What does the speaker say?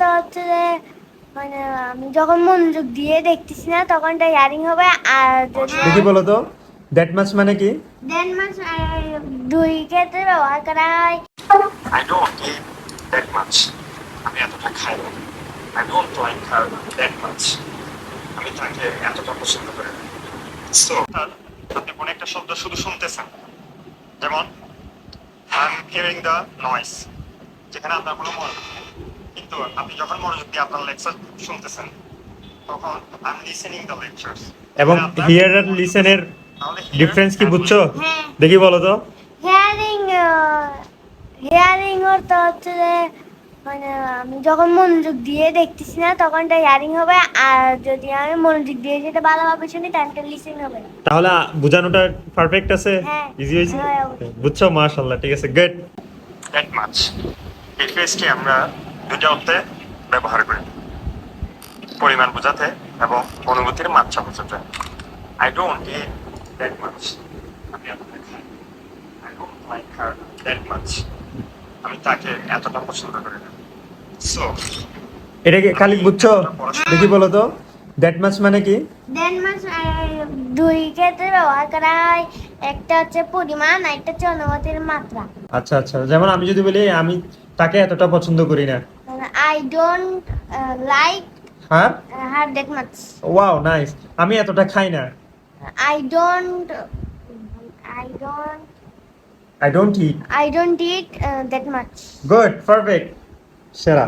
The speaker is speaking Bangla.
অর্থ হচ্ছে যে মানে আমি যখন মনোযোগ দিয়ে দেখতেছি না তখন এটা ইয়ারিং হবে আর যদি দেখি বলো তো দ্যাট মাছ মানে কি? মাস দুই ক্ষেত্রে ব্যবহার করা হয়। I don't eat that much. আমি এতটা খাই না। I don't like her that much. আমি তাকে এতটা পছন্দ করি না। সো আপনি কোনো একটা শব্দ শুধু শুনতেছেন। যেমন I am hearing the noise যেখানে আপনার কোনো নেই কিন্তু আপনি যখন মনোযোগ দিয়ে আপনার লেকচার শুনতেছেন তখন I am listening the lectures এবং হিয়ার আর লিসেনের ডিফারেন্স কি বুঝছ? হ্যাঁ। দেখি বলো তো। হেয়ারিং হেয়ারিং অর্থ হচ্ছে যে মানে আমি যখন মনোযোগ দিয়ে দেখতেছি না তখন এটা ইয়ারিং হবে আর যদি আমি মনোযোগ দিয়ে যেটা ভালোভাবে শুনি তাহলে লিসেন হবে তাহলে বোঝানোটা পারফেক্ট আছে? হ্যাঁ। ইজি হয়েছে? হ্যাঁ, বুঝছ? মাশাআল্লাহ ঠিক আছে গুড দ্যাট মাছ এই আমরা দুটা অর্থে ব্যবহার করি। পরিমাণ বোঝাতে এবং অনুভূতির মাত্রা বোঝাতে। I don't eat that much আমি I don't like her that much আমি তাকে এতটা পছন্দ করি না। সো এটা খালি বুঝছ? দেখি বলো তো। দ্যাট মাছ মানে কি? দুই ক্ষেত্রে ব্যবহার করা হয়। একটা হচ্ছে পরিমাণ আর একটা হচ্ছে অনুভূতির মাত্রা। আচ্ছা আচ্ছা। যেমন আমি যদি বলি আমি তাকে এতটা পছন্দ করি না। আই ডোন্ট লাইক হ্যাঁ? Her that much wow nice আমি এতটা খাই না। I don't I don't I don't eat I don't eat that that much. Good perfect সেরা।